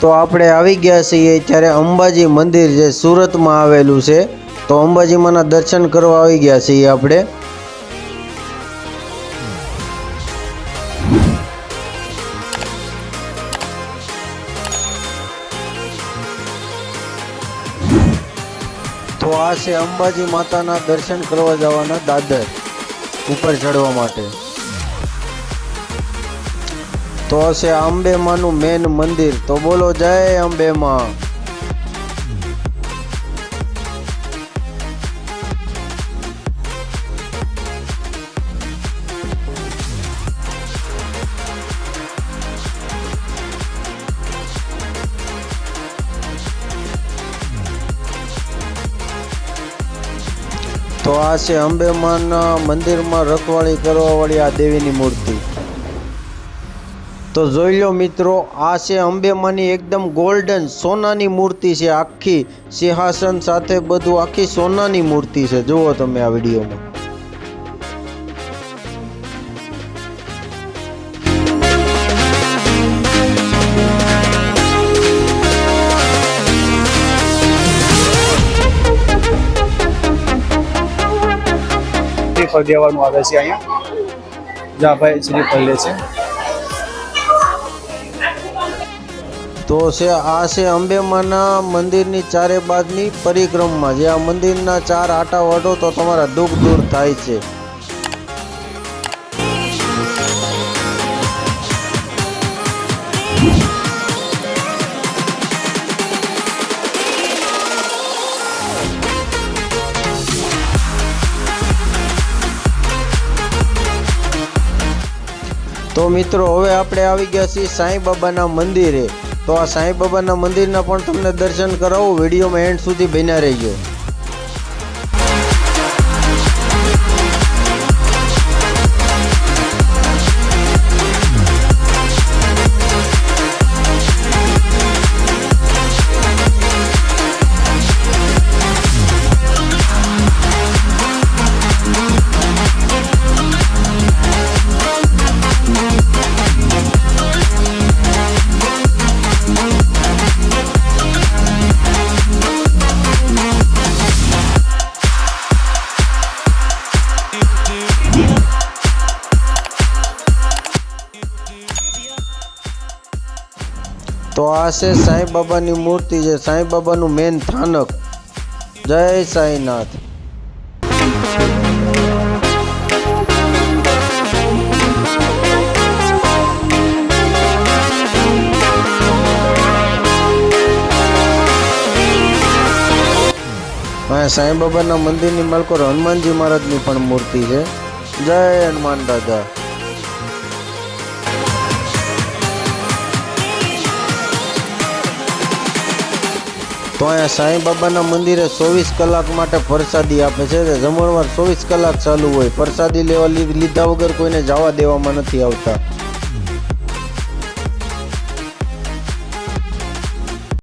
તો આપણે આવી ગયા છીએ ત્યારે અંબાજી મંદિર જે સુરતમાં આવેલું છે, તો અંબાજીમાંના દર્શન કરવા આવી ગયા છીએ આપણે. તો આ છે અંબાજી માતાના દર્શન કરવા જવાના દાદર, ઉપર ચડવા માટે. તો છે અંબે મેન મંદિર. તો બોલો જય અંબેમાં. તો આ છે અંબેમાના મંદિરમાં રખવાળી કરવાવાળી આ દેવીની મૂર્તિ. તો જોઈ લો મિત્રો, આ છે અંબેમાની એકદમ ગોલ્ડન સોનાની મૂર્તિ છે, આખી સિંહાસન સાથે બધું આખી સોનાની મૂર્તિ છે. જુઓ તમે આ વિડીયોમાં. શ્રીફળ આવે છે અહીંયા. જ્યાં ભાઈ શ્રી લે છે. તો છે, આ છે અંબેમાના મંદિરની ચારે બાજની પરિક્રમા જે આ મંદિરના ચાર આટા વાટો તો તમારા દુઃખ દૂર થાય છે. તો મિત્રો, હવે આપણે આવી ગયા છીએ સાંઈ બાબાના મંદિરે. તો આ સાંઈ બાબાના મંદિરના પણ તમને દર્શન કરાવું. વિડીયોમાં એન્ડ સુધી બન્યા રહીજો. તો આ છે સાંઈ બાબાની મૂર્તિ છે. સાંઈ બાબાનું મેન સ્થાનક જય સાંઈનાથ. સાંઈ બાબાના મંદિરની માલકો હનુમાનજી મહારાજની પણ મૂર્તિ છે. જય હનુમાન દાદા. તો અહીંયા સાંઈ બાબાના મંદિરે ચોવીસ કલાક માટે પ્રસાદી આપે છે. જમણવાર ચોવીસ કલાક ચાલુ હોય. પ્રસાદી લેવા લીધા વગર કોઈને જવા દેવામાં નથી આવતા.